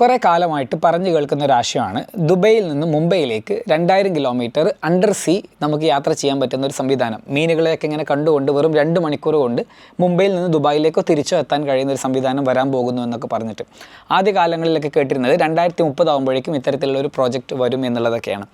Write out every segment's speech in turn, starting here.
കുറേ കാലമായിട്ട് പറഞ്ഞു കേൾക്കുന്ന ഒരു ആശയമാണ്. ദുബൈയിൽ നിന്ന് മുംബൈയിലേക്ക് രണ്ടായിരം കിലോമീറ്റർ അണ്ടർ സീ നമുക്ക് യാത്ര ചെയ്യാൻ പറ്റുന്ന ഒരു സംവിധാനം. മീനുകളെയൊക്കെ ഇങ്ങനെ കണ്ടുകൊണ്ട് വെറും രണ്ട് മണിക്കൂർ കൊണ്ട് മുംബൈയിൽ നിന്ന് ദുബായിലേക്കോ തിരിച്ചോ എത്താൻ കഴിയുന്ന ഒരു സംവിധാനം വരാൻ പോകുന്നു എന്നൊക്കെ പറഞ്ഞിട്ട്. ആദ്യ കാലങ്ങളിലൊക്കെ കേട്ടിരുന്നത് രണ്ടായിരത്തി മുപ്പതാകുമ്പോഴേക്കും ഇത്തരത്തിലുള്ള ഒരു പ്രോജക്റ്റ് വരും എന്നുള്ളതൊക്കെയാണ്.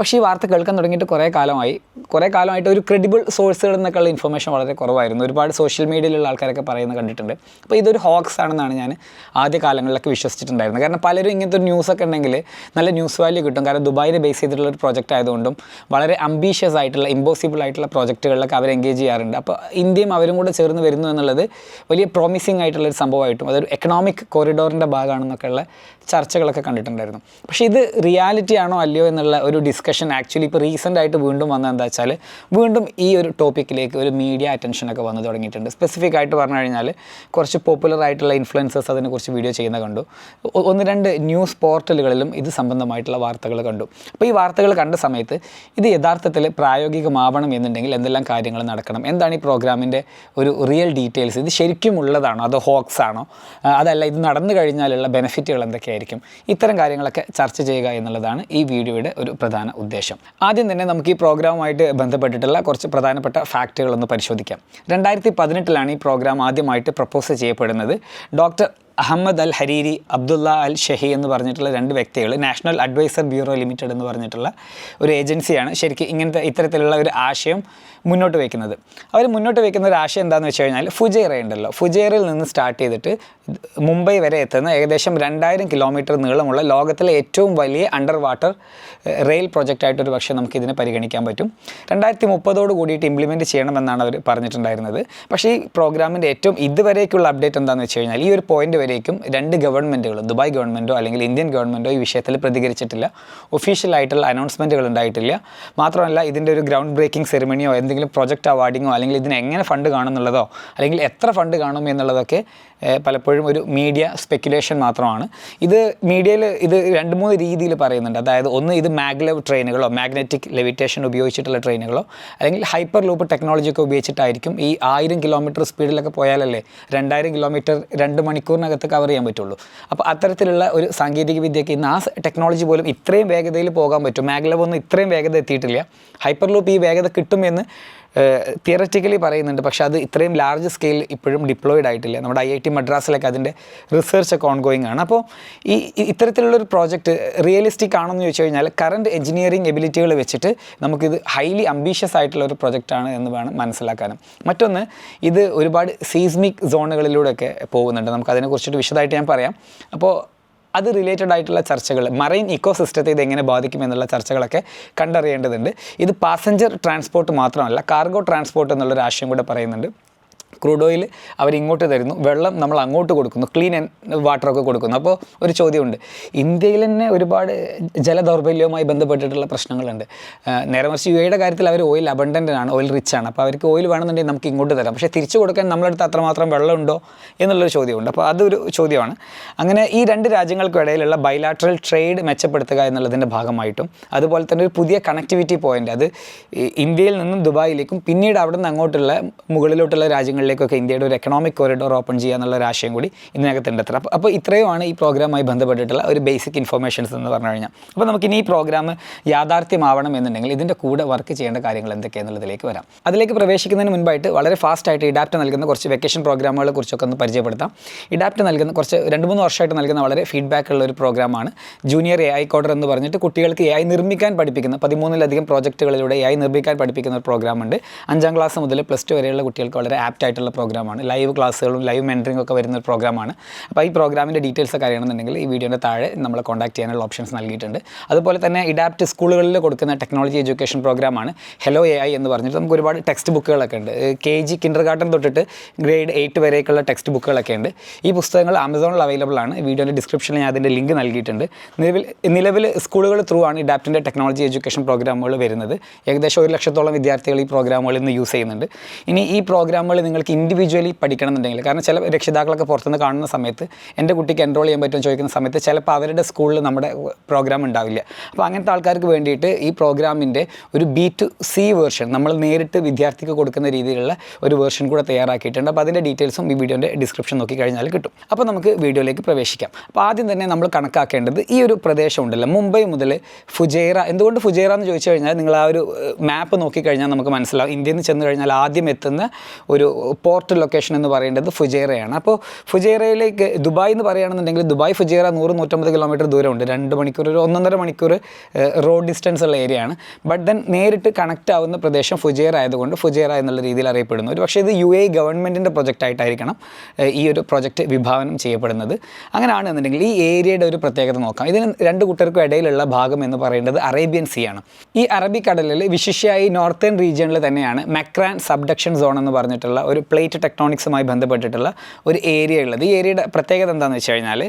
പക്ഷേ ഈ വാർത്ത കേൾക്കാൻ തുടങ്ങിയിട്ട് കുറേ കാലമായി. കുറേ കാലമായിട്ട് ഒരു ക്രെഡിബിൾ സോഴ്സുകളിൽ നിന്നൊക്കെയുള്ള ഇൻഫർമേഷൻ വളരെ കുറവായിരുന്നു. ഒരുപാട് സോഷ്യൽ മീഡിയയിലുള്ള ആൾക്കാരൊക്കെ പറയുന്നത് കണ്ടിട്ടുണ്ട്. അപ്പോൾ ഇതൊരു ഹോക്സ് ആണെന്നാണ് ഞാൻ ആദ്യ കാലങ്ങളിലൊക്കെ വിശ്വസിച്ചിട്ടുണ്ടായിരുന്നത്. കാരണം പലരും ഇങ്ങനത്തെ ഒരു ന്യൂസൊക്കെ ഉണ്ടെങ്കിൽ നല്ല ന്യൂസ് വാല്യൂ കിട്ടും. കാരണം ദുബായിൽ ബേസ് ചെയ്തിട്ടുള്ള ഒരു പ്രോജക്റ്റ് ആയതുകൊണ്ടും വളരെ അംബീഷ്യസ് ആയിട്ടുള്ള ഇമ്പോസിബിൾ ആയിട്ടുള്ള പ്രോജക്റ്റുകളിലൊക്കെ അവർ എൻഗേജ് ചെയ്യാറുണ്ട്. അപ്പോൾ ഇന്ത്യയും അവരും കൂടെ ചേർന്ന് വരുന്നു എന്നുള്ളത് വലിയ പ്രോമിസിങ് ആയിട്ടുള്ള ഒരു സംഭവമായിട്ടും അതൊരു എക്കണോമിക് കോറിഡോറിന്റെ ഭാഗമാണെന്നൊക്കെയുള്ള ചർച്ചകളൊക്കെ കണ്ടിട്ടുണ്ടായിരുന്നു. പക്ഷേ ഇത് റിയാലിറ്റി ആണോ അല്ലയോ എന്നുള്ള ഒരു ഡിസ്കഷൻ ആക്ച്വലി ഇപ്പോൾ റീസെന്റ് ആയിട്ട് വീണ്ടും വന്നത് എന്താ വെച്ചാൽ വീണ്ടും ഈ ഒരു ടോപ്പിക്കിലേക്ക് ഒരു മീഡിയ അറ്റൻഷനൊക്കെ വന്നു തുടങ്ങിയിട്ടുണ്ട്. സ്പെസിഫിക് ആയിട്ട് പറഞ്ഞു കഴിഞ്ഞാൽ കുറച്ച് പോപ്പുലർ ആയിട്ടുള്ള ഇൻഫ്ലുവൻസേഴ്സ് അതിനെക്കുറിച്ച് വീഡിയോ ചെയ്യുന്ന കണ്ടു. ഒന്ന് രണ്ട് ന്യൂസ് പോർട്ടലുകളിലും ഇത് സംബന്ധമായിട്ടുള്ള വാർത്തകൾ കണ്ടു. അപ്പോൾ ഈ വാർത്തകൾ കണ്ട സമയത്ത് ഇത് യഥാർത്ഥത്തിൽ പ്രായോഗികമാവണം എന്നുണ്ടെങ്കിൽ എന്തെല്ലാം കാര്യങ്ങൾ നടക്കണം? എന്താണ് ഈ പ്രോഗ്രാമിന്റെ ഒരു റിയൽ ഡീറ്റെയിൽസ് ഇത് ശരിക്കും ഉള്ളതാണോ? അതോ ഹോക്സ് ആണോ? അതല്ല ഇത് നടന്നു കഴിഞ്ഞാലുള്ള ബെനിഫിറ്റുകൾ എന്തൊക്കെയായിരിക്കും? ഇത്തരം കാര്യങ്ങളൊക്കെ ചർച്ച ചെയ്യുക എന്നുള്ളതാണ് ഈ വീഡിയോയുടെ ഒരു പ്രധാന ഉദ്ദേശം. ആദ്യം തന്നെ നമുക്ക് ഈ പ്രോഗ്രാമുമായിട്ട് ബന്ധപ്പെട്ടിട്ടുള്ള കുറച്ച് പ്രധാനപ്പെട്ട ഫാക്റ്റുകളൊന്ന് പരിശോധിക്കാം. രണ്ടായിരത്തി പതിനെട്ടിലാണ് ഈ പ്രോഗ്രാം ആദ്യമായിട്ട് പ്രപ്പോസ് ചെയ്യപ്പെടുന്നത്. Doctor Ahmed Al Hariri Abdulla Al Shehhi എന്ന് പറഞ്ഞിട്ടുള്ള രണ്ട് വ്യക്തികൾ നാഷണൽ അഡ്വൈസർ ബ്യൂറോ ലിമിറ്റഡ് എന്ന് പറഞ്ഞിട്ടുള്ള ഒരു ഏജൻസിയാണ് ശരിക്കും ഇങ്ങനത്തെ ഇത്തരത്തിലുള്ള ഒരു ആശയം മുന്നോട്ട് വയ്ക്കുന്നത്. അവർ മുന്നോട്ട് വയ്ക്കുന്ന ഒരു ആശയം എന്താണെന്ന് വെച്ച് കഴിഞ്ഞാൽ ഫുജൈറ ഉണ്ടല്ലോ. ഫുജേറിൽ നിന്ന് സ്റ്റാർട്ട് ചെയ്തിട്ട് മുംബൈ വരെ എത്തുന്ന ഏകദേശം രണ്ടായിരം കിലോമീറ്റർ നീളമുള്ള ലോകത്തിലെ ഏറ്റവും വലിയ അണ്ടർ വാട്ടർ റെയിൽ പ്രൊജക്റ്റായിട്ട് ഒരു പക്ഷേ നമുക്കിതിനെ പരിഗണിക്കാൻ പറ്റും. രണ്ടായിരത്തി മുപ്പതോട് കൂടിയിട്ട് ഇംപ്ലിമെന്റ് ചെയ്യണമെന്നാണ് അവർ പറഞ്ഞിട്ടുണ്ടായിരുന്നത്. പക്ഷേ ഈ പ്രോഗ്രാമിന്റെ ഏറ്റവും ഇതുവരേക്കുള്ള അപ്ഡേറ്റ് എന്താണെന്ന് വെച്ച് കഴിഞ്ഞാൽ ഈ ഒരു പോയിന്റ് വരേക്കും രണ്ട് ഗവൺമെന്റുകൾ ദുബായ് ഗവൺമെന്റോ അല്ലെങ്കിൽ ഇന്ത്യൻ ഗവൺമെന്റോ ഈ വിഷയത്തിൽ പ്രതികരിച്ചിട്ടില്ല. ഒഫീഷ്യലായിട്ടുള്ള അനൗൺസ്മെന്റുകൾ ഉണ്ടായിട്ടില്ല. മാത്രമല്ല ഇതിന്റെ ഒരു ഗ്രൗണ്ട് ബ്രേക്കിംഗ് സെറിമണിയോ എന്തെങ്കിലും പ്രൊജക്റ്റ് അവാർഡിങ്ങോ അല്ലെങ്കിൽ ഇതിന് എങ്ങനെ ഫണ്ട് കാണുന്നുള്ളതോ അല്ലെങ്കിൽ എത്ര ഫണ്ട് കാണും എന്നുള്ളതൊക്കെ പലപ്പോഴും ഒരു മീഡിയ സ്പെക്കുലേഷൻ മാത്രമാണ്. ഇത് മീഡിയയിൽ ഇത് രണ്ട് മൂന്ന് രീതിയിൽ പറയുന്നുണ്ട്. അതായത് ഒന്ന് ഇത് മാഗ്ലവ് ട്രെയിനുകളോ മാഗ്നറ്റിക് ലെവിറ്റേഷൻ ഉപയോഗിച്ചിട്ടുള്ള ട്രെയിനുകളോ അല്ലെങ്കിൽ ഹൈപ്പർ ലൂപ്പ് ടെക്നോളജി ഒക്കെ ഉപയോഗിച്ചിട്ടായിരിക്കും ഈ ആയിരം കിലോമീറ്റർ സ്പീഡിലൊക്കെ പോയാലല്ലേ രണ്ടായിരം കിലോമീറ്റർ രണ്ട് മണിക്കൂറിനകത്ത് കവർ ചെയ്യാൻ പറ്റുള്ളൂ. അപ്പോൾ അത്തരത്തിലുള്ള ഒരു സാങ്കേതിക വിദ്യയ്ക്ക് ഇന്ന് ആ ടെക്നോളജി പോലും ഇത്രയും വേഗതയിൽ പോകാൻ പറ്റും. മാഗ്ലവ് ഒന്നും ഇത്രയും വേഗത എത്തിയിട്ടില്ല. ഹൈപ്പർ ലൂപ്പ് ഈ വേഗത കിട്ടുമെന്ന് തിയററ്റിക്കലി പറയുന്നുണ്ട്. പക്ഷേ അത് ഇത്രയും ലാർജ് സ്കെയിൽ ഇപ്പോഴും ഡിപ്ലോയിഡ് ആയിട്ടില്ല. നമ്മുടെ ഐ ഐ ടി മദ്രാസിലൊക്കെ അതിന്റെ റിസർച്ച് ഒക്കെ ഓൺഗോയിങ് ആണ്. അപ്പോൾ ഈ ഇത്തരത്തിലുള്ളൊരു പ്രോജക്റ്റ് റിയലിസ്റ്റിക് ആണെന്ന് ചോദിച്ചു കഴിഞ്ഞാൽ കറണ്ട് എഞ്ചിനീയറിംഗ് എബിലിറ്റികൾ വെച്ചിട്ട് നമുക്കിത് ഹൈലി അംബീഷ്യസ് ആയിട്ടുള്ള ഒരു പ്രൊജക്റ്റാണ് എന്ന് വേണം മനസ്സിലാക്കാനും. മറ്റൊന്ന് ഇത് ഒരുപാട് സീസ്മിക് സോണുകളിലൂടെയൊക്കെ പോകുന്നുണ്ട്. നമുക്ക് അതിനെക്കുറിച്ചിട്ട് വിശദമായിട്ട് ഞാൻ പറയാം. അപ്പോൾ അത് റിലേറ്റഡ് ആയിട്ടുള്ള ചർച്ചകൾ മറൈൻ ഇക്കോ സിസ്റ്റത്തെ ഇത് എങ്ങനെ ബാധിക്കും എന്നുള്ള ചർച്ചകളൊക്കെ കണ്ടറിയേണ്ടതുണ്ട്. ഇത് പാസഞ്ചർ ട്രാൻസ്പോർട്ട് മാത്രമല്ല കാർഗോ ട്രാൻസ്പോർട്ട് എന്നുള്ളൊരു ആശയം കൂടെ പറയുന്നുണ്ട്. ക്രൂഡ് ഓയിൽ അവരിങ്ങോട്ട് തരുന്നു. വെള്ളം നമ്മൾ അങ്ങോട്ട് കൊടുക്കുന്നു. ക്ലീൻ വാട്ടറൊക്കെ കൊടുക്കുന്നു. അപ്പോൾ ഒരു ചോദ്യമുണ്ട്. ഇന്ത്യയിൽ തന്നെ ഒരുപാട് ജലദൗർബല്യവുമായി ബന്ധപ്പെട്ടിട്ടുള്ള പ്രശ്നങ്ങളുണ്ട്. നേരെ മറിച്ച് യു എയുടെ കാര്യത്തിൽ അവർ ഓയിൽ അബണ്ടന്റ് ആണ് ഓയിൽ റിച്ച് ആണ്. അപ്പോൾ അവർക്ക് ഓയിൽ വേണമെന്നുണ്ടെങ്കിൽ നമുക്ക് ഇങ്ങോട്ട് തരാം. പക്ഷേ തിരിച്ചു കൊടുക്കാൻ നമ്മളടുത്ത് അത്രമാത്രം വെള്ളമുണ്ടോ എന്നുള്ളൊരു ചോദ്യമുണ്ട്. അപ്പോൾ അതൊരു ചോദ്യമാണ്. അങ്ങനെ ഈ രണ്ട് രാജ്യങ്ങൾക്കും ഇടയിലുള്ള ബൈലാട്രൽ ട്രേഡ് മെച്ചപ്പെടുത്തുക എന്നുള്ളതിന്റെ ഭാഗമായിട്ടും അതുപോലെ തന്നെ ഒരു പുതിയ കണക്ടിവിറ്റി പോയിന്റ് അത് ഇന്ത്യയിൽ നിന്നും ദുബായിലേക്കും പിന്നീട് അവിടെ നിന്ന് അങ്ങോട്ടുള്ള മുകളിലോട്ടുള്ള രാജ്യങ്ങളിലേക്കൊക്കെ ഇന്ത്യയുടെ ഒരു എക്കണോമിക് കോറിഡോർ ഓപ്പൺ ചെയ്യുക എന്നുള്ള ഒരു ആശയം കൂടി ഇതിനകത്തുണ്ട് അത്ര അപ്പോൾ അപ്പോൾ ഇത്രയുമാണ് ഈ പ്രോഗ്രാമായി ബന്ധപ്പെട്ടിട്ടുള്ള ഒരു ബേസിക് ഇൻഫർമേഷൻസ് എന്ന് പറഞ്ഞു കഴിഞ്ഞാൽ അപ്പോൾ നമുക്കിനി ഈ പ്രോഗ്രാം യാഥാർത്ഥ്യമാവണം എന്നുണ്ടെങ്കിൽ ഇതിന്റെ കൂടെ വർക്ക് ചെയ്യേണ്ട കാര്യങ്ങൾ എന്തൊക്കെയാണെന്നുള്ളതിലേക്ക് വരാം. അതിലേക്ക് പ്രവേശിക്കുന്നതിന് മുൻപായിട്ട് വളരെ ഫാസ്റ്റായിട്ട് ഇഡാപ്റ്റ് നൽകുന്ന കുറച്ച് വെക്കേഷൻ പ്രോഗ്രാമുകളെ കുറിച്ചൊക്കെ ഒന്ന് പരിചയപ്പെടുത്താം. ഇഡാപ്റ്റ് നൽകുന്ന കുറച്ച് രണ്ട് മൂന്ന് വർഷമായിട്ട് നൽകുന്ന വളരെ ഫീഡ്ബാക്ക് ഉള്ള ഒരു പ്രോഗ്രാമാണ് ജൂനിയർ എ ഐ കോഡർ എന്ന് പറഞ്ഞിട്ട് കുട്ടികൾക്ക് എ ഐ നിർമ്മിക്കാൻ പഠിപ്പിക്കുന്ന പതിമൂന്നിലധികം പ്രോജക്റ്റുകളിലൂടെ എ ഐ നിർമ്മിക്കാൻ പഠിപ്പിക്കുന്ന ഒരു പ്രോഗ്രാം ഉണ്ട് അഞ്ചാം ക്ലാസ് മുതൽ പ്ലസ് ടു വരെയുള്ള കുട്ടികൾക്ക് വളരെ ആപ്റ്റ് ആയിട്ടുള്ള പ്രോഗ്രാമാണ്. ലൈവ് ക്ലാസ്സുകളും ലൈവ് മെന്ററിംഗ് ഒക്കെ വരുന്ന ഒരു പ്രോഗ്രാമാണ്. അപ്പോൾ ഈ പ്രോഗ്രാമിന്റെ ഡീറ്റെയിൽസ് ഒക്കെ അറിയണമെന്നുണ്ടെങ്കിൽ ഈ വീഡിയോന്റെ താഴെ നമ്മൾ കോൺടാക്ട് ചെയ്യാനുള്ള ഓപ്ഷൻസ് നൽകിയിട്ടുണ്ട്. അതുപോലെ തന്നെ ഇഡാപ്റ്റ് സ്കൂളുകളിൽ കൊടുക്കുന്ന ടെക്നോളജി എഡ്യൂക്കേഷൻ പ്രോഗ്രാമാണ്. ഹലോ എ ഐ എന്ന് പറഞ്ഞിട്ട് നമുക്ക് ഒരുപാട് ടെക്സ്റ്റ് ബുക്കുകളൊക്കെ ഉണ്ട്. കെ ജി കിൻഡർ ഗാർഡൻ തൊട്ടിട്ട് ഗ്രേഡ് എയ്റ്റ് വരെയൊക്കെയുള്ള ടെക്സ്റ്റ് ബുക്കുകളൊക്കെ ഉണ്ട്. ഈ പുസ്തകങ്ങൾ ആമസോണിൽ അവൈലബിൾ ആണ്. വീഡിയോന്റെ ഡിസ്ക്രിപ്ഷനിൽ ഞാൻ അതിന്റെ ലിങ്ക് നൽകിയിട്ടുണ്ട്. നിലവിൽ നിലവിൽ സ്കൂളുകൾ ത്രൂ ആണ് ഇഡാപ്റ്റിന്റെ ടെക്നോളജി എഡ്യൂക്കേഷൻ പ്രോഗ്രാമുകൾ വരുന്നത്. ഏകദേശം ഒരു ലക്ഷത്തോളം വിദ്യാർത്ഥികൾ ഈ പ്രോഗ്രാമുകളിൽ നിന്ന് യൂസ് ചെയ്യുന്നുണ്ട്. ഇനി ഈ പ്രോഗ്രാമുകൾ നിങ്ങൾ നിങ്ങൾക്ക് ഇൻഡിവിജ്വലി പഠിക്കണം എന്നുണ്ടെങ്കിൽ കാരണം ചില രക്ഷിതാക്കളൊക്കെ പുറത്തുനിന്ന് കാണുന്ന സമയത്ത് എന്റെ കുട്ടിക്ക് എൻറോൾ ചെയ്യാൻ പറ്റുമെന്ന് ചോദിക്കുന്ന സമയത്ത് ചിലപ്പോൾ അവരുടെ സ്കൂളിൽ നമ്മുടെ പ്രോഗ്രാം ഉണ്ടാവില്ല. അപ്പോൾ അങ്ങനത്തെ ആൾക്കാർക്ക് വേണ്ടിയിട്ട് ഈ പ്രോഗ്രാമിന്റെ ഒരു ബി ടു സി വേർഷൻ നമ്മൾ നേരിട്ട് വിദ്യാർത്ഥിക്ക് കൊടുക്കുന്ന രീതിയിലുള്ള ഒരു വേർഷൻ കൂടെ തയ്യാറാക്കിയിട്ടുണ്ട്. അപ്പോൾ അതിന്റെ ഡീറ്റെയിൽസും ഈ വീഡിയോന്റെ ഡിസ്ക്രിപ്ഷൻ നോക്കി കഴിഞ്ഞാൽ കിട്ടും. അപ്പോൾ നമുക്ക് വീഡിയോയിലേക്ക് പ്രവേശിക്കാം. അപ്പോൾ ആദ്യം തന്നെ നമ്മൾ കണക്കാക്കേണ്ടത് ഈ ഒരു പ്രദേശം ഉണ്ടല്ലോ. മുംബൈ മുതൽ ഫുജേറ. എന്തുകൊണ്ട് ഫുജേറ എന്ന് ചോദിച്ചു കഴിഞ്ഞാൽ നിങ്ങൾ ആ ഒരു മാപ്പ് നോക്കിക്കഴിഞ്ഞാൽ നമുക്ക് മനസ്സിലാവും. ഇന്ത്യയിൽ നിന്ന് ചെന്ന് കഴിഞ്ഞാൽ ആദ്യം എത്തുന്ന ഒരു പോർട്ട് ലൊക്കേഷൻ എന്ന് പറയേണ്ടത് ഫുജേറയാണ്. അപ്പോൾ ഫുജേറയിലേക്ക് ദുബായ് എന്ന് പറയുകയാണെന്നുണ്ടെങ്കിൽ ദുബായ് ഫുജേറ നൂറ് നൂറ്റമ്പത് കിലോമീറ്റർ ദൂരമുണ്ട്. രണ്ട് മണിക്കൂർ ഒരു ഒന്നൊന്നര മണിക്കൂർ റോഡ് ഡിസ്റ്റൻസ് ഉള്ള ഏരിയയാണ് ബട്ട് ദെൻ നേരിട്ട് കണക്ട് ആവുന്ന പ്രദേശം ഫുജേറ ആയതുകൊണ്ട് ഫുജേറ എന്നുള്ള രീതിയിൽ അറിയപ്പെടുന്നു. ഒരു പക്ഷേ ഇത് യു എ ഗവൺമെന്റിന്റെ പ്രൊജക്റ്റ് ആയിട്ടായിരിക്കണം ഈ ഒരു പ്രൊജക്റ്റ് വിഭാവനം ചെയ്യപ്പെടുന്നത്. അങ്ങനെയാണെന്നുണ്ടെങ്കിൽ ഈ ഏരിയയുടെ ഒരു പ്രത്യേകത നോക്കാം. ഇതിന് രണ്ട് കൂട്ടർക്കും ഇടയിലുള്ള ഭാഗം എന്ന് പറയുന്നത് അറേബ്യൻ സീ ആണ്. ഈ അറബിക്കടലിൽ വിശിഷ്യായി നോർത്തേൺ റീജിയണിൽ തന്നെയാണ് മെക്രാൻ സബ്ഡക്ഷൻ സോൺ എന്ന് പറഞ്ഞിട്ടുള്ള ഒരു പ്ലേറ്റ് ടെക്ട്രോണിക്സുമായി ബന്ധപ്പെട്ടിട്ടുള്ള ഒരു ഏരിയ ഉള്ളത് ഈ ഏരിയയുടെ പ്രത്യേകത എന്താണെന്ന് വെച്ച് കഴിഞ്ഞാൽ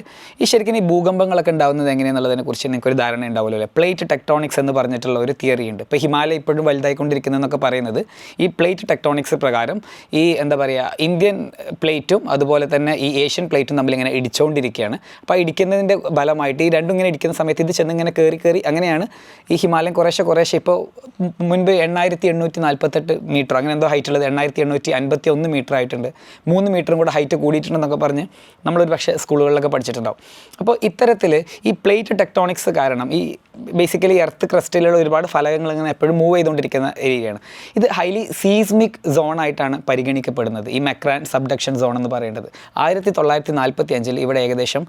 ഈ ശരിക്കും ഈ ഭൂകമ്പങ്ങളൊക്കെ ഉണ്ടാകുന്നത് എങ്ങനെയെന്നുള്ളതിനെ കുറിച്ച് നിങ്ങൾക്ക് ഒരു ധാരണ ഉണ്ടാവുമല്ലോ അല്ലേ? പ്ലേറ്റ് ടെക്ടോണിക്സ് എന്ന് പറഞ്ഞിട്ടുള്ള ഒരു തിയറി ഉണ്ട്. ഇപ്പോൾ ഹിമാലയ ഇപ്പോഴും വലുതായിക്കൊണ്ടിരിക്കുന്നതെന്നൊക്കെ പറയുന്നത് ഈ പ്ലേറ്റ് ടെക്ടോണിക്സ് പ്രകാരം ഈ എന്താ പറയുക ഇന്ത്യൻ പ്ലേറ്റും അതുപോലെ തന്നെ ഈ ഏഷ്യൻ പ്ലേറ്റും തമ്മിലിങ്ങനെ ഇടിച്ചുകൊണ്ടിരിക്കുകയാണ് അപ്പോൾ ഇടിക്കുന്നതിന്റെ ഫലമായിട്ട് ഈ രണ്ടും ഇങ്ങനെ ഇടിക്കുന്ന സമയത്ത് ഇത് ചെന്ന് ഇങ്ങനെ കയറി കയറി അങ്ങനെയാണ് ഈ ഹിമാലയം കുറേശ്ശെ കുറേശ്ശെ ഇപ്പോൾ മുൻപ് എണ്ണായിരത്തി എണ്ണൂറ്റി നാൽപ്പത്തെട്ട് മീറ്റർ അങ്ങനെ എന്തോ ഹൈറ്റ് ഉള്ളത് എണ്ണായിരത്തി എണ്ണൂറ്റി അൻപത്തി ഒന്ന് മീറ്റർ ആയിട്ടുണ്ട്. മൂന്ന് മീറ്ററും കൂടെ ഹൈറ്റ് കൂടിയിട്ടുണ്ടെന്നൊക്കെ പറഞ്ഞ് നമ്മളൊരു പക്ഷേ സ്കൂളുകളിലൊക്കെ പഠിച്ചിട്ടുണ്ടാവും. അപ്പോൾ ഇത്തരത്തിൽ ഈ പ്ലേറ്റ് ടെക്ടോണിക്സ് കാരണം ഈ ബേസിക്കലി എർത്ത് ക്രസ്റ്റിലുള്ള ഒരുപാട് ഫലകങ്ങൾ ഇങ്ങനെ എപ്പോഴും മൂവ് ചെയ്തുകൊണ്ടിരിക്കുന്ന ഏരിയയാണ്. ഇത് ഹൈലി സീസ്മിക് സോണായിട്ടാണ് പരിഗണിക്കപ്പെടുന്നത്. ഈ മെക്രാൻ സബ്ഡക്ഷൻ സോൺ എന്ന് പറയുന്നത് ആയിരത്തി തൊള്ളായിരത്തി നാൽപ്പത്തി അഞ്ചിൽ ഇവിടെ ഏകദേശം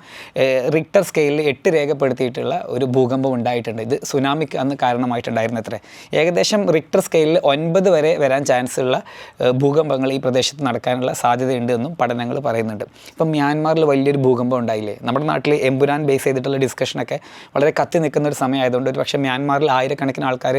റിക്ടർ സ്കെയിലിൽ എട്ട് രേഖപ്പെടുത്തിയിട്ടുള്ള ഒരു ഭൂകമ്പം ഉണ്ടായിട്ടുണ്ട്. ഇത് സുനാമിക്ക് അന്ന് കാരണമായിട്ടുണ്ടായിരുന്നത്രേ. ഏകദേശം റിക്ടർ സ്കെയിലിൽ ഒൻപത് വരെ വരാൻ ചാൻസ് ഉള്ള ഭൂകമ്പങ്ങൾ ഈ പ്രദേശത്ത് നടക്കാനുള്ള സാധ്യതയുണ്ട് എന്നും പഠനങ്ങൾ പറയുന്നുണ്ട്. ഇപ്പം മ്യാൻമാറിൽ വലിയൊരു ഭൂകമ്പം ഉണ്ടായില്ലേ? നമ്മുടെ നാട്ടിൽ എമ്പുരാൻ ബേസ് ചെയ്തിട്ടുള്ള ഡിസ്കഷനൊക്കെ വളരെ കത്തി നിൽക്കുന്ന ഒരു സമയമായതുകൊണ്ട് ഒരു പക്ഷേ മ്യാൻമാറിൽ ആയിരക്കണക്കിന് ആൾക്കാർ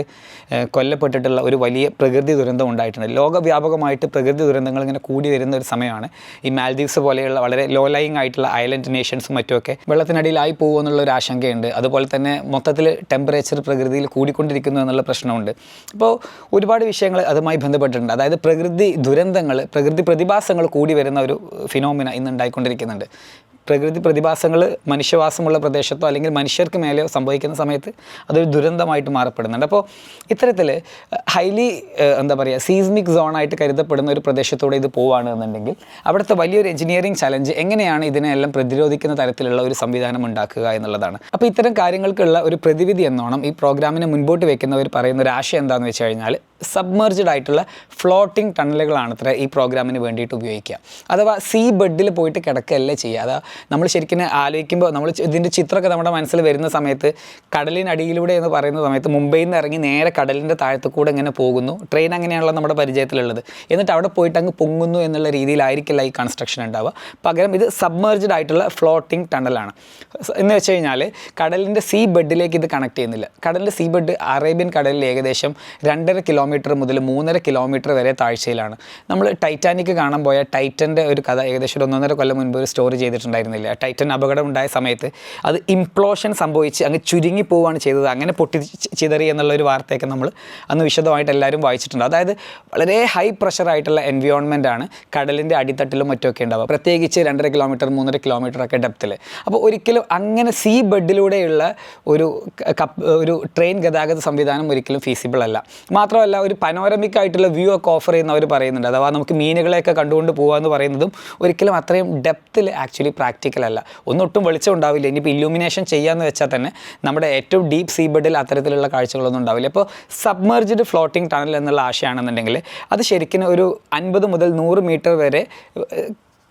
കൊല്ലപ്പെട്ടിട്ടുള്ള ഒരു വലിയ പ്രകൃതി ദുരന്തം ഉണ്ടായിട്ടുണ്ട്. ലോകവ്യാപകമായിട്ട് പ്രകൃതി ദുരന്തങ്ങൾ ഇങ്ങനെ കൂടി വരുന്ന ഒരു സമയമാണ്. ഈ മാൽദീവ്സ് പോലെയുള്ള വളരെ ലോ ലൈങ് ആയിട്ടുള്ള ഐലൻഡ് നേഷൻസും മറ്റുമൊക്കെ വെള്ളത്തിനടിയിലായി പോകുമോ എന്നുള്ള ഒരു ആശങ്കയുണ്ട്. അതുപോലെ തന്നെ മൊത്തത്തിൽ ടെമ്പറേച്ചർ പ്രകൃതിയിൽ കൂടിക്കൊണ്ടിരിക്കുന്നു എന്നുള്ള പ്രശ്നമുണ്ട്. അപ്പോൾ ഒരുപാട് വിഷയങ്ങൾ അതുമായി ബന്ധപ്പെട്ടിട്ടുണ്ട്. അതായത് പ്രകൃതി ദുരന്തങ്ങൾ പ്രകൃതി പ്രതിഭാസങ്ങൾ കൂടി വരുന്ന ഒരു ഫിനോമിന ഇന്ന് ഉണ്ടായിക്കൊണ്ടിരിക്കുന്നുണ്ട് പ്രകൃതി പ്രതിഭാസങ്ങൾ മനുഷ്യവാസമുള്ള പ്രദേശത്തോ അല്ലെങ്കിൽ മനുഷ്യർക്ക് മേലെയോ സംഭവിക്കുന്ന സമയത്ത് അതൊരു ദുരന്തമായിട്ട് മാറപ്പെടുന്നുണ്ട്. അപ്പോൾ ഇത്തരത്തിൽ ഹൈലി എന്താ പറയുക സീസ്മിക് സോണായിട്ട് കരുതപ്പെടുന്ന ഒരു പ്രദേശത്തൂടെ ഇത് പോവുകയാണെന്നുണ്ടെങ്കിൽ അവിടുത്തെ വലിയൊരു എഞ്ചിനീയറിംഗ് ചലഞ്ച് എങ്ങനെയാണ് ഇതിനെല്ലാം പ്രതിരോധിക്കുന്ന തരത്തിലുള്ള ഒരു സംവിധാനം ഉണ്ടാക്കുക എന്നുള്ളതാണ്. അപ്പോൾ ഇത്തരം കാര്യങ്ങൾക്കുള്ള ഒരു പ്രതിവിധി എന്നോണം ഈ പ്രോഗ്രാമിനെ മുൻപോട്ട് വെക്കുന്നവർ പറയുന്ന ഒരു ആശയം എന്താണെന്ന് വെച്ച് കഴിഞ്ഞാൽ സബ്മർജ്ഡ് ആയിട്ടുള്ള ഫ്ലോട്ടിംഗ് ടണലുകളാണ് അത്ര ഈ പ്രോഗ്രാമിന് വേണ്ടിയിട്ട് ഉപയോഗിക്കുക. അഥവാ സീ ബെഡിൽ പോയിട്ട് കിടക്കുകയല്ലേ ചെയ്യുക. അതാ നമ്മൾ ശരിക്കും ആലോചിക്കുമ്പോൾ നമ്മൾ ഇതിന്റെ ചിത്രമൊക്കെ നമ്മുടെ മനസ്സിൽ വരുന്ന സമയത്ത് കടലിനടിയിലൂടെ എന്ന് പറയുന്ന സമയത്ത് മുംബൈയിൽ നിന്ന് ഇറങ്ങി നേരെ കടലിന്റെ താഴത്ത് കൂടെ ഇങ്ങനെ പോകുന്നു. ട്രെയിൻ അങ്ങനെയാണല്ലോ നമ്മുടെ പരിചയത്തിലുള്ളത്. എന്നിട്ട് അവിടെ പോയിട്ട് അങ്ങ് പൊങ്ങുന്നു എന്നുള്ള രീതിയിലായിരിക്കില്ല ഈ കൺസ്ട്രക്ഷൻ ഉണ്ടാവുക. പകരം ഇത് സബ്മേർജ്ഡ് ആയിട്ടുള്ള ഫ്ലോട്ടിംഗ് ടണലാണ് എന്ന് വെച്ച് കഴിഞ്ഞാൽ കടലിന്റെ സീ ബെഡിലേക്ക് ഇത് കണക്ട് ചെയ്യുന്നില്ല. കടലിന്റെ സീ ബെഡ് അറേബ്യൻ കടലിൽ ഏകദേശം രണ്ടര കിലോമീറ്റർ മുതൽ മൂന്നര കിലോമീറ്റർ വരെ താഴ്ചയിലാണ്. നമ്മൾ ടൈറ്റാനിക് കാണാൻ പോയ ടൈറ്റന്റെ ഒരു കഥ ഏകദേശം ഒരു ഒന്നൊന്നര കൊല്ലം മുൻപ് ഒരു സ്റ്റോറി ചെയ്തിട്ടുണ്ടായിരുന്നില്ല ടൈറ്റൻ അപകടം ഉണ്ടായ സമയത്ത് അത് ഇംപ്ലോഷൻ സംഭവിച്ച് അങ്ങ് ചുരുങ്ങി പോവുകയാണ് ചെയ്തത്. അങ്ങനെ പൊട്ടി ചിതറി എന്നുള്ള ഒരു വാർത്തയൊക്കെ നമ്മൾ അന്ന് വിശദമായിട്ട് എല്ലാവരും വായിച്ചിട്ടുണ്ട്. അതായത് വളരെ ഹൈ പ്രഷറായിട്ടുള്ള എൻവിയോൺമെന്റ് ആണ് കടലിന്റെ അടിത്തട്ടിലും മറ്റുമൊക്കെ ഉണ്ടാവുക. പ്രത്യേകിച്ച് രണ്ടര കിലോമീറ്റർ മൂന്നര കിലോമീറ്റർ ഒക്കെ ഡെപ്തിൽ അപ്പോൾ ഒരിക്കലും അങ്ങനെ സീ ബെഡിലൂടെയുള്ള ഒരു കപ്പ് ഒരു ട്രെയിൻ ഗതാഗത സംവിധാനം ഒരിക്കലും ഫീസിബിൾ അല്ല. മാത്രമല്ല ഒരു പനോരമിക് ആയിട്ടുള്ള വ്യൂ ഒക്കെ ഓഫർ ചെയ്യുന്നവർ പറയുന്നുണ്ട്. അഥവാ നമുക്ക് മീനുകളെയൊക്കെ കണ്ടുകൊണ്ട് പോകുക എന്ന് പറയുന്നതും ഒരിക്കലും അത്രയും ഡെപ്തിൽ ആക്ച്വലി പ്രാക്ടിക്കൽ അല്ല. ഒന്നൊട്ടും വെളിച്ചം ഉണ്ടാവില്ല. ഇനിയിപ്പോൾ ഇല്യൂമിനേഷൻ ചെയ്യാന്ന് വെച്ചാൽ തന്നെ നമ്മുടെ ഏറ്റവും ഡീപ്പ് സീ ബെഡിൽ അത്തരത്തിലുള്ള കാഴ്ചകളൊന്നും ഉണ്ടാവില്ല. അപ്പോൾ സബ്മർജ്ഡ് ഫ്ലോട്ടിംഗ് ടണൽ എന്നുള്ള ആശയമാണെന്നുണ്ടെങ്കിൽ അത് ശരിക്കും ഒരു അൻപത് മുതൽ നൂറ് മീറ്റർ വരെ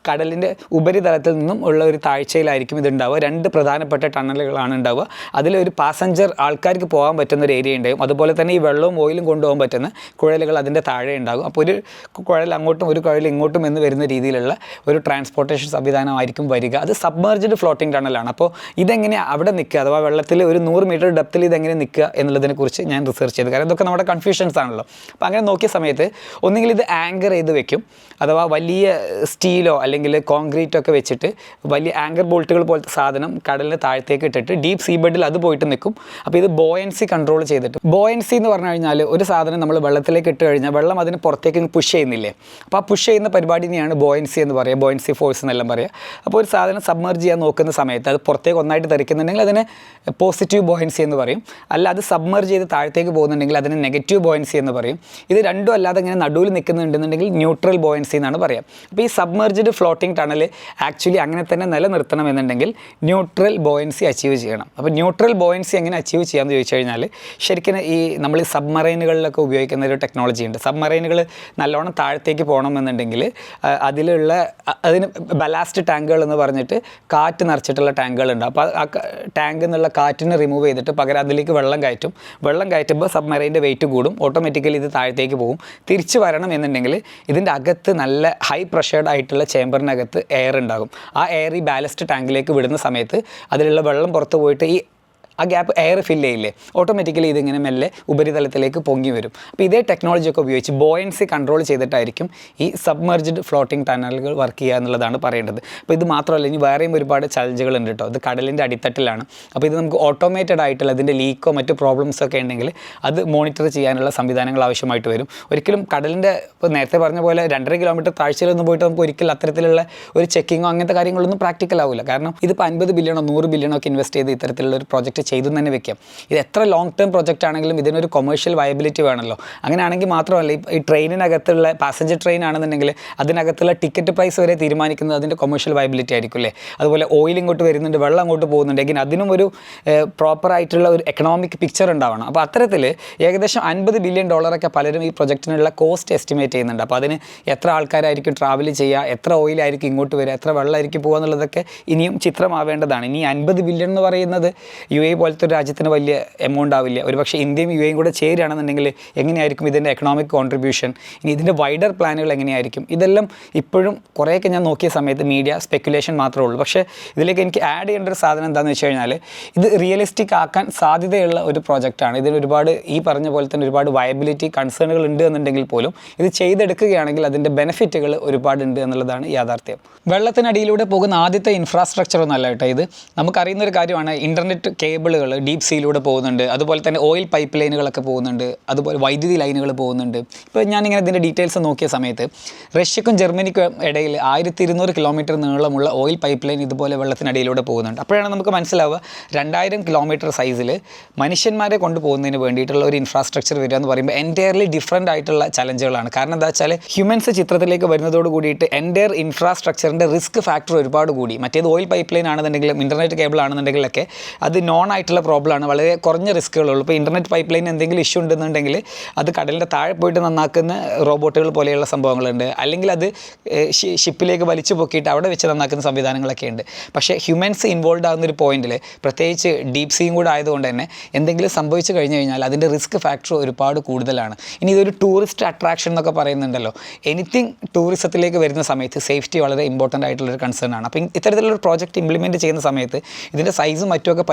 കടലിന്റെ ഉപരിതലത്തിൽ നിന്നും ഉള്ള ഒരു താഴ്ചയിലായിരിക്കും ഇതുണ്ടാവുക. രണ്ട് പ്രധാനപ്പെട്ട ടണലുകളാണ് ഉണ്ടാവുക. അതിലൊരു പാസഞ്ചർ ആൾക്കാർക്ക് പോകാൻ പറ്റുന്ന ഒരു ഏരിയ ഉണ്ടാവും. അതുപോലെ തന്നെ ഈ വെള്ളവും ഓയിലും കൊണ്ടുപോകാൻ പറ്റുന്ന കുഴലുകൾ അതിന്റെ താഴെ ഉണ്ടാകും. അപ്പോൾ ഒരു കുഴൽ അങ്ങോട്ടും ഒരു കുഴൽ ഇങ്ങോട്ടും എന്ന് വരുന്ന രീതിയിലുള്ള ഒരു ട്രാൻസ്പോർട്ടേഷൻ സംവിധാനമായിരിക്കും വരിക. അത് സബ്മർജ്ഡ് ഫ്ലോട്ടിംഗ് ടണലാണ് അപ്പോൾ ഇതെങ്ങനെയാണ് അവിടെ നിൽക്കുക? അഥവാ വെള്ളത്തിൽ ഒരു നൂറ് മീറ്റർ ഡെപ്തിൽ ഇതെങ്ങനെ നിൽക്കുക എന്നുള്ളതിനെക്കുറിച്ച് ഞാൻ റിസർച്ച് ചെയ്തു. കാരണം ഇതൊക്കെ നമ്മുടെ കൺഫ്യൂഷൻസ് ആണല്ലോ. അപ്പോൾ അങ്ങനെ നോക്കിയ സമയത്ത് ഒന്നുകിൽ ഇത് ആങ്കർ ചെയ്ത് വെക്കും. അഥവാ വലിയ സ്റ്റീലോ കോൺക്രീറ്റ് ഒക്കെ വെച്ചിട്ട് വലിയ ആങ്കർ ബോൾട്ടുകൾ പോലത്തെ സാധനം കടലിന് താഴത്തേക്ക് ഇട്ടിട്ട് ഡീപ് സീ ബെഡിൽ അത് പോയിട്ട് നിൽക്കും. അപ്പോൾ ഇത് ബോയൻസി കൺട്രോൾ ചെയ്തിട്ട്. ബോയൻസി എന്ന് പറഞ്ഞു കഴിഞ്ഞാൽ ഒരു സാധനം നമ്മൾ വെള്ളത്തിലേക്ക് ഇട്ട് കഴിഞ്ഞാൽ വെള്ളം അതിന് പുറത്തേക്ക് പുഷ് ചെയ്യുന്നില്ലേ? അപ്പോൾ ആ പുഷ് ചെയ്യുന്ന പരിപാടിനെയാണ് ബോയൻസി എന്ന് പറയുക ബോയൻസി ഫോഴ്സ് എന്നെല്ലാം പറയുക അപ്പോൾ ഒരു സാധനം സബ്മർജ് ചെയ്യാൻ നോക്കുന്ന സമയത്ത് അത് പുറത്തേക്ക് ഒന്നായിട്ട് തെറിക്കുന്നുണ്ടെങ്കിൽ അതിന് പോസിറ്റീവ് ബോയൻസി എന്ന് പറയും. അല്ല അത് സബ്മർജ് ചെയ്ത് താഴത്തേക്ക് പോകുന്നുണ്ടെങ്കിൽ അതിന് നെഗറ്റീവ് ബോയൻസി എന്ന് പറയും. ഇത് രണ്ടും അല്ലാതെ ഇങ്ങനെ നടുവിൽ നിൽക്കുന്നുണ്ടെന്നുണ്ടെങ്കിൽ ന്യൂട്രൽ ബോയൻസി എന്നാണ് പറയുക അപ്പോൾ ഈ സബ്മർജ്ഡ് ഫ്ലോട്ടിംഗ് ടണൽ ആക്ച്വലി അങ്ങനെ തന്നെ നിലനിർത്തണം എന്നുണ്ടെങ്കിൽ ന്യൂട്രൽ ബോയൻസി അച്ചീവ് ചെയ്യണം. അപ്പോൾ ന്യൂട്രൽ ബോയൻസി എങ്ങനെ അച്ചീവ് ചെയ്യാമെന്ന് ചോദിച്ചു കഴിഞ്ഞാൽ ശരിക്കും ഈ നമ്മൾ സബ്മറൈനുകളിലൊക്കെ ഉപയോഗിക്കുന്ന ഒരു ടെക്നോളജി ഉണ്ട്. സബ്മറൈനുകൾ നല്ലോണം താഴത്തേക്ക് പോകണം എന്നുണ്ടെങ്കിൽ അതിലുള്ള അതിന് ബലാസ്റ്റ് ടാങ്കുകൾ എന്ന് പറഞ്ഞിട്ട് കാറ്റ് നിറച്ചിട്ടുള്ള ടാങ്കുകളുണ്ട് അപ്പോൾ ആ ടാങ്ക് എന്നുള്ള കാറ്റിനെ റിമൂവ് ചെയ്തിട്ട് പകരം അതിലേക്ക് വെള്ളം കയറ്റും. വെള്ളം കയറ്റുമ്പോൾ സബ്മറൈന്റെ വെയിറ്റ് കൂടും. ഓട്ടോമാറ്റിക്കലി ഇത് താഴത്തേക്ക് പോകും. തിരിച്ച് വരണം എന്നുണ്ടെങ്കിൽ ഇതിന്റെ അകത്ത് നല്ല ഹൈ പ്രഷേർഡ് ആയിട്ടുള്ള ചേമ്പറിനകത്ത് എയർ ഉണ്ടാകും. ആ എയർ ഈ ബാലസ്റ്റ് ടാങ്കിലേക്ക് വിടുന്ന സമയത്ത് അതിലുള്ള വെള്ളം പുറത്ത് പോയിട്ട് ഈ ആ ഗ്യാപ്പ് എയർ ഫില്ല് ചെയ്യില്ലേ? ഓട്ടോമാറ്റിക്കലി ഇതിങ്ങനെ മെല്ലെ ഉപരിതലത്തിലേക്ക് പൊങ്ങി വരും. അപ്പോൾ ഇതേ ടെക്നോളജിയൊക്കെ ഉപയോഗിച്ച് ബോയൻസി കൺട്രോൾ ചെയ്തിട്ടായിരിക്കും ഈ സബ്മർജ്ഡ് ഫ്ലോട്ടിംഗ് ടണലുകൾ വർക്ക് ചെയ്യുക എന്നുള്ളതാണ് പറയേണ്ടത്. അപ്പോൾ ഇത് മാത്രമല്ല ഇനി വേറെയും ഒരുപാട് ചലഞ്ചുകൾ ഉണ്ട് കേട്ടോ ഇത് കടലിന്റെ അടിത്തട്ടിലാണ്. അപ്പോൾ ഇത് നമുക്ക് ഓട്ടോമേറ്റഡ് ആയിട്ടുള്ള അതിന്റെ ലീക്കോ മറ്റ് പ്രോബ്ലംസോ ഒക്കെ ഉണ്ടെങ്കിൽ അത് മോണിറ്റർ ചെയ്യാനുള്ള സംവിധാനങ്ങൾ ആവശ്യമായിട്ട് വരും. ഒരിക്കലും കടലിന്റെ ഇപ്പോൾ നേരത്തെ പറഞ്ഞ പോലെ രണ്ടര കിലോമീറ്റർ താഴ്ചയിലൊന്നും പോയിട്ട് നമുക്ക് ഒരിക്കലും അത്തരത്തിലുള്ള ഒരു ചെക്കിങ്ങോ അങ്ങനത്തെ കാര്യങ്ങളൊന്നും പ്രാക്ടിക്കൽ ആവില്ല കാരണം ഇതിപ്പോൾ അൻപത് ബില്യണോ നൂറ് ബില്യണോ ഒക്കെ ഇൻവെസ്റ്റ് ചെയ്ത് ഇത്തരത്തിലുള്ള ഒരു പ്രോജക്റ്റ് ചെയ്തു തന്നെ വെക്കാം. ഇത് എത്ര ലോങ് ടേം പ്രൊജക്റ്റ് ആണെങ്കിലും ഇതിനൊരു കൊമേഴ്ഷ്യൽ വയബിലിറ്റി വേണമല്ലോ അങ്ങനെയാണെങ്കിൽ മാത്രമല്ല ഈ- ട്രെയിനിനകത്തുള്ള പാസഞ്ചർ ട്രെയിൻ ആണെന്നുണ്ടെങ്കിൽ അതിനകത്തുള്ള ടിക്കറ്റ് പ്രൈസ് വരെ തീരുമാനിക്കുന്നത് അതിന്റെ കൊമേഴ്ഷ്യൽ വയബിലിറ്റി ആയിരിക്കും അല്ലേ? അതുപോലെ ഓയിൽ ഇങ്ങോട്ട് വരുന്നുണ്ട് വെള്ളം അങ്ങോട്ട് പോകുന്നുണ്ടെങ്കിൽ അതിനും ഒരു പ്രോപ്പർ ആയിട്ടുള്ള ഒരു എക്കണോമിക് പിക്ചർ ഉണ്ടാവണം. അപ്പോൾ അത്തരത്തിൽ ഏകദേശം അൻപത് ബില്യൺ ഡോളറൊക്കെ പലരും ഈ പ്രൊജക്റ്റിനുള്ള കോസ്റ്റ് എസ്റ്റിമേറ്റ് ചെയ്യുന്നുണ്ട്. അപ്പോൾ അതിന് എത്ര ആൾക്കാരായിരിക്കും ട്രാവൽ ചെയ്യുക എത്ര ഓയിലായിരിക്കും ഇങ്ങോട്ട് വരിക എത്ര വെള്ളമായിരിക്കും പോകുക എന്നുള്ളതൊക്കെ ഇനിയും ചിത്രമാവേണ്ടതാണ്. ഇനി അൻപത് ബില്യൺ എന്ന് പറയുന്നത് യു എ പോലത്തെ ഒരു രാജ്യത്തിന് വലിയ എമൗണ്ട് ആവില്ല. ഒരുപക്ഷെ ഇന്ത്യയും യു എയും കൂടെ ചേരുകയാണെന്നുണ്ടെങ്കിൽ എങ്ങനെയായിരിക്കും ഇതിന്റെ എക്കണോമിക് കോൺട്രിബ്യൂഷൻ ഇനി ഇതിന്റെ വൈഡർ പ്ലാനുകൾ എങ്ങനെയായിരിക്കും? ഇതെല്ലാം ഇപ്പോഴും കുറേയൊക്കെ ഞാൻ നോക്കിയ സമയത്ത് മീഡിയ സ്പെക്കുലേഷൻ മാത്രമേ ഉള്ളൂ. പക്ഷേ ഇതിലേക്ക് എനിക്ക് ആഡ് ചെയ്യേണ്ട ഒരു സാധനം എന്താണെന്ന് വെച്ച് കഴിഞ്ഞാൽ ഇത് റിയലിസ്റ്റിക് ആക്കാൻ സാധ്യതയുള്ള ഒരു പ്രോജക്റ്റാണ് ഇതിന് ഒരുപാട് ഈ പറഞ്ഞ പോലെ തന്നെ ഒരുപാട് വയബിലിറ്റി കൺസേണുകൾ ഉണ്ട് എന്നുണ്ടെങ്കിൽ പോലും ഇത് ചെയ്തെടുക്കുകയാണെങ്കിൽ അതിന്റെ ബെനിഫിറ്റുകൾ ഒരുപാടുണ്ട് എന്നുള്ളതാണ് യാഥാർത്ഥ്യം. വെള്ളത്തിനടിയിലൂടെ പോകുന്ന ആദ്യത്തെ ഇൻഫ്രാസ്ട്രക്ചർ ഒന്നല്ല കേട്ടോ ഇത്. നമുക്കറിയുന്ന ഒരു കാര്യമാണ് ഇന്റർനെറ്റ് കേബിളുകൾ ഡീപ് സീയിലൂടെ പോകുന്നുണ്ട്. അതുപോലെ തന്നെ ഓയിൽ പൈപ്പ് ലൈനുകളൊക്കെ പോകുന്നുണ്ട്. അതുപോലെ വൈദ്യുതി ലൈനുകൾ പോകുന്നുണ്ട്. ഇപ്പോൾ ഞാനിങ്ങനെ ഇതിന്റെ ഡീറ്റെയിൽസ് നോക്കിയ സമയത്ത് റഷ്യക്കും ജർമ്മനിക്കും ഇടയിൽ ആയിരത്തി ഇരുന്നൂറ് കിലോമീറ്റർ നീളമുള്ള ഓയിൽ പൈപ്പ് ലൈൻ ഇതുപോലെ വെള്ളത്തിനടിയിലൂടെ പോകുന്നുണ്ട്. അപ്പോഴാണ് നമുക്ക് മനസ്സിലാവുക രണ്ടായിരം കിലോമീറ്റർ സൈസിൽ മനുഷ്യന്മാരെ കൊണ്ടുപോകുന്നതിന് വേണ്ടിയിട്ടുള്ള ഒരു ഇൻഫ്രാസ്ട്രക്ചർ വരിക എന്ന് പറയുമ്പോൾ എന്റയർലി ഡിഫറെന്റ് ആയിട്ടുള്ള ചലഞ്ചുകളാണ് കാരണം എന്താ വെച്ചാൽ ഹ്യൂമൻസ് ചിത്രത്തിലേക്ക് വരുന്നതോട് കൂടിയിട്ട് എന്റയർ ഇൻഫ്രാസ്ട്രക്ചറിന്റെ റിസ്ക് ഫാക്ടർ ഒരുപാട് കൂടി. മറ്റേത് ഓയിൽ പൈപ്പ് ലൈൻ ആണെന്നുണ്ടെങ്കിലും ഇന്റർനെറ്റ് കേബിൾ ആണെന്നുണ്ടെങ്കിലൊക്കെ അത് നോൺ ആയിട്ടുള്ള പ്രോബ്ലമാണ് വളരെ കുറഞ്ഞ റിസ്ക്കുകളുള്ളൂ ഇപ്പോൾ ഇന്റർനെറ്റ് പൈപ്പ് ലൈൻ എന്തെങ്കിലും ഇഷ്യൂ ഉണ്ടെന്നുണ്ടെങ്കിൽ അത് കടലിന്റെ താഴെ പോയിട്ട് നന്നാക്കുന്ന റോബോട്ടുകൾ പോലെയുള്ള സംഭവങ്ങളുണ്ട്. അല്ലെങ്കിൽ അത് ഷിപ്പിലേക്ക് വലിച്ചു പൊക്കിയിട്ട് അവിടെ വെച്ച് നന്നാക്കുന്ന സംവിധാനങ്ങളൊക്കെ ഉണ്ട്. പക്ഷേ ഹ്യൂമൻസ് ഇൻവോൾവ് ആകുന്ന ഒരു പോയിന്റിൽ പ്രത്യേകിച്ച് ഡീപ് സീയും കൂടെ ആയതുകൊണ്ട് തന്നെ എന്തെങ്കിലും സംഭവിച്ചു കഴിഞ്ഞു കഴിഞ്ഞാൽ അതിന്റെ റിസ്ക് ഫാക്ടർ ഒരുപാട് കൂടുതലാണ്. ഇനി ഇതൊരു ടൂറിസ്റ്റ് അട്രാക്ഷൻ എന്നൊക്കെ പറയുന്നുണ്ടല്ലോ. എനിത്തിങ് ടൂറിസത്തിലേക്ക് വരുന്ന സമയത്ത് സേഫ്റ്റി വളരെ ഇമ്പോർട്ടന്റ് ആയിട്ടുള്ളൊരു കൺസേൺ ആണ്. അപ്പോൾ ഇത്തരത്തിലുള്ള പ്രോജക്റ്റ് ഇംപ്ലിമെന്റ് ചെയ്യുന്ന സമയത്ത് ഇതിന്റെ സൈസും മറ്റുമൊക്കെ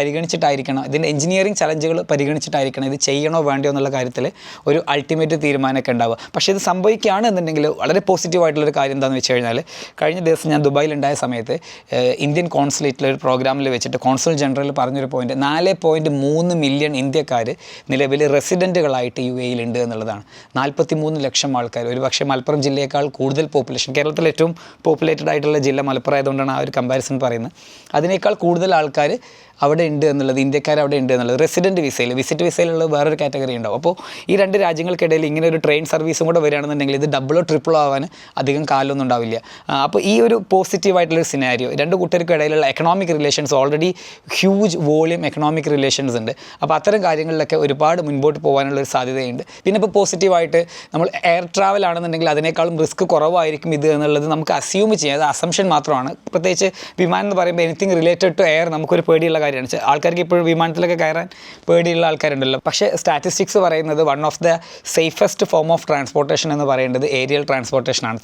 പരിഗണിച്ചിട്ടായിരിക്കണം ഇതിന്റെ എഞ്ചിനീയറിംഗ് ചലഞ്ചുകൾ പരിഗണിച്ചിട്ടായിരിക്കണം ഇത് ചെയ്യണോ വേണ്ടയോ എന്നുള്ള കാര്യത്തിൽ ഒരു അൾട്ടിമേറ്റ് തീരുമാനമൊക്കെ ഉണ്ടാവുക. പക്ഷേ ഇത് സംഭവിക്കുകയാണ് എന്നുണ്ടെങ്കിൽ വളരെ പോസിറ്റീവ് ആയിട്ടുള്ളൊരു കാര്യം എന്താണെന്ന് വെച്ച് കഴിഞ്ഞാൽ കഴിഞ്ഞ ദിവസം ഞാൻ ദുബായിലുണ്ടായ സമയത്ത് ഇന്ത്യൻ കോൺസുലേറ്റിലെ ഒരു പ്രോഗ്രാമിൽ വെച്ചിട്ട് കോൺസുൽ ജനറൽ പറഞ്ഞൊരു പോയിന്റ് നാല് പോയിന്റ് മൂന്ന് മില്യൺ ഇന്ത്യക്കാർ നിലവിൽ റെസിഡന്റുകളായിട്ട് യു എയിലുണ്ട് എന്നുള്ളതാണ്. നാൽപ്പത്തി മൂന്ന് ലക്ഷം ആൾക്കാർ. ഒരു പക്ഷേ മലപ്പുറം ജില്ലയേക്കാൾ കൂടുതൽ പോപ്പുലേഷൻ കേരളത്തിൽ ഏറ്റവും പോപ്പുലേറ്റഡ് ആയിട്ടുള്ള ജില്ല മലപ്പുറം ആയതുകൊണ്ടാണ് ആ ഒരു കമ്പാരിസൺ പറയുന്നത്. അതിനേക്കാൾ കൂടുതൽ ആൾക്കാർ അവിടെ ഉണ്ട് എന്നുള്ളത് ഇന്ത്യക്കാർ അവിടെ ഉണ്ട് എന്നുള്ളത്. റെസിഡന്റ് വിസയിൽ വിസിറ്റ് വിസയിലുള്ള വേറൊരു കാറ്റഗറി ഉണ്ടാവും. അപ്പോൾ ഈ രണ്ട് രാജ്യങ്ങൾക്കിടയിൽ ഇങ്ങനെ ഒരു ട്രെയിൻ സർവീസും കൂടെ വരികയാണെന്നുണ്ടെങ്കിൽ ഇത് ഡബിളോ ട്രിപ്പിളോ ആവാൻ അധികം കാലമൊന്നും ഉണ്ടാവില്ല. അപ്പോൾ ഈ ഒരു പോസിറ്റീവ് ആയിട്ടുള്ള ഒരു സിനാരിയോ രണ്ട് കൂട്ടർക്കും ഇടയിലുള്ള economic relations already huge volume economic relations ഉണ്ട്. അപ്പോൾ അത്തരം കാര്യങ്ങളിലൊക്കെ ഒരുപാട് മുൻപോട്ട് പോകാനുള്ള ഒരു സാധ്യതയുണ്ട്. പിന്നെ ഇപ്പോൾ പോസിറ്റീവായിട്ട് നമ്മൾ എയർ ട്രാവൽ ആണെന്നുണ്ടെങ്കിൽ അതിനേക്കാളും റിസ്ക് കുറവായിരിക്കും ഇത് എന്നുള്ളത് നമുക്ക് അസ്യൂം ചെയ്യാം. അത് അസംഷൻ മാത്രമാണ്. പ്രത്യേകിച്ച് വിമാനം എന്ന് പറയുമ്പോൾ എനിത്തിങ് റിലേറ്റഡ് ടു എയർ നമുക്കൊരു പേടിയുള്ള കാര്യമാണ്. ആൾക്കാർക്ക് ഇപ്പോഴും വിമാനത്തിലൊക്കെ കയറാൻ പേടിയുള്ള ആൾക്കാരുണ്ടല്ലോ. പക്ഷേ സ്റ്റാറ്റിസ്റ്റിക്സ് പറയുന്നത് one of the safest form of transportation എന്ന് പറയുന്നത് ഏരിയൽ ട്രാൻസ്പോർട്ടേഷൻ ആണ്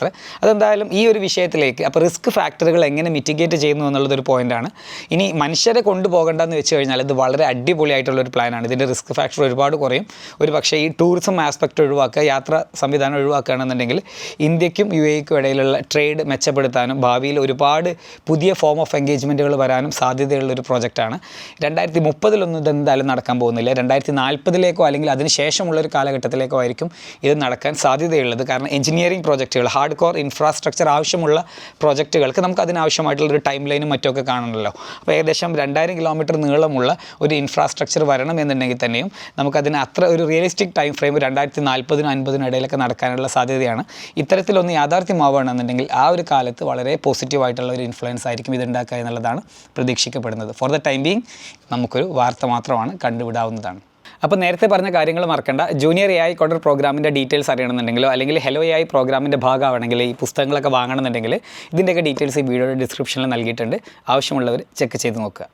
അതെന്തായാലും ഈ ഒരു വിഷയത്തിലേക്ക് അപ്പോൾ റിസ്ക് ഫാക്ടറുകൾ എങ്ങനെ മിറ്റിഗേറ്റ് ചെയ്യുന്നു എന്നുള്ളതൊരു പോയിന്റാണ് ഇനി മനുഷ്യരെ കൊണ്ടുപോകേണ്ടെന്ന് വെച്ച് കഴിഞ്ഞാൽ ഇത് വളരെ അടിപൊളിയായിട്ടുള്ള ഒരു പ്ലാനാണ് ഇതിന്റെ റിസ്ക് ഫാക്ടർ ഒരുപാട് കുറയും. ഒരു പക്ഷേ ഈ ടൂറിസം ആസ്പെക്റ്റ് ഒഴിവാക്കുക യാത്ര സംവിധാനം ഒഴിവാക്കുകയാണെന്നുണ്ടെങ്കിൽ ഇന്ത്യക്കും യു എക്കും ഇടയിലുള്ള ട്രേഡ് മെച്ചപ്പെടുത്താനും ഭാവിയിൽ ഒരുപാട് പുതിയ ഫോം ഓഫ് എൻഗേജ്മെന്റുകൾ വരാനും സാധ്യതയുള്ള ഒരു പ്രോജക്റ്റാണ് രണ്ടായിരത്തി മുപ്പതിലൊന്നും ഇത് എന്തായാലും നടക്കാൻ പോകുന്നില്ല. രണ്ടായിരത്തി നാൽപ്പതിലേക്കോ അല്ലെങ്കിൽ അതിന് ശേഷമുള്ള ഒരു കാലഘട്ടത്തിലേക്കോ ആയിരിക്കും ഇത് നടക്കാൻ സാധ്യതയുള്ളത്. കാരണം എഞ്ചിനീയറിംഗ് പ്രോജക്റ്റുകൾ ഹാർഡ് കോർ ഇൻഫ്രാസ്ട്രക്ചർ ആവശ്യമുള്ള പ്രോജക്റ്റുകൾക്ക് നമുക്ക് അതിനാവശ്യമായിട്ടുള്ള ഒരു ടൈം ലൈനും മറ്റൊക്കെ കാണണമല്ലോ. അപ്പോൾ ഏകദേശം രണ്ടായിരം കിലോമീറ്റർ നീളമുള്ള ഒരു ഇൻഫ്രാസ്ട്രക്ചർ വരണം എന്നുണ്ടെങ്കിൽ തന്നെയും നമുക്കതിന് അത്ര ഒരു റിയലിസ്റ്റിക് ടൈം ഫ്രെയിം രണ്ടായിരത്തി നാൽപ്പതിനും അൻപതിനും ഇടയിലൊക്കെ നടക്കാനുള്ള സാധ്യതയാണ്. ഇത്തരത്തിലൊന്ന് യാഥാർത്ഥ്യമാവുകയാണെന്നുണ്ടെങ്കിൽ ആ ഒരു കാലത്ത് വളരെ പോസിറ്റീവായിട്ടുള്ള ഒരു ഇൻഫ്ലുവൻസ് ആയിരിക്കും ഇതുണ്ടാക്കുക എന്നുള്ളതാണ് പ്രതീക്ഷിക്കപ്പെടുന്നത്. ഫോർ ദ ടൈം ബീങ് നമുക്കൊരു വാർത്ത മാത്രമാണ് കണ്ടുവിടാവുന്നതാണ്. അപ്പോൾ നേരത്തെ പറഞ്ഞ കാര്യങ്ങൾ മറക്കണ്ട. ജൂനിയർ എ ഐ കോഡർ പ്രോഗ്രാമിന്റെ ഡീറ്റെയിൽസ് അറിയണമെന്നുണ്ടെങ്കിലോ അല്ലെങ്കിൽ ഹെലോ എ ഐ പ്രോഗ്രാമിന്റെ ഭാഗമാണെങ്കിൽ ഈ പുസ്തകങ്ങളൊക്കെ വാങ്ങണമെന്നുണ്ടെങ്കിൽ ഇതിന്റെയൊക്കെ ഡീറ്റെയിൽസ് ഈ വീഡിയോയുടെ ഡിസ്ക്രിപ്ഷനിൽ നൽകിയിട്ടുണ്ട്. ആവശ്യമുള്ളവർ ചെക്ക് ചെയ്ത് നോക്കുക.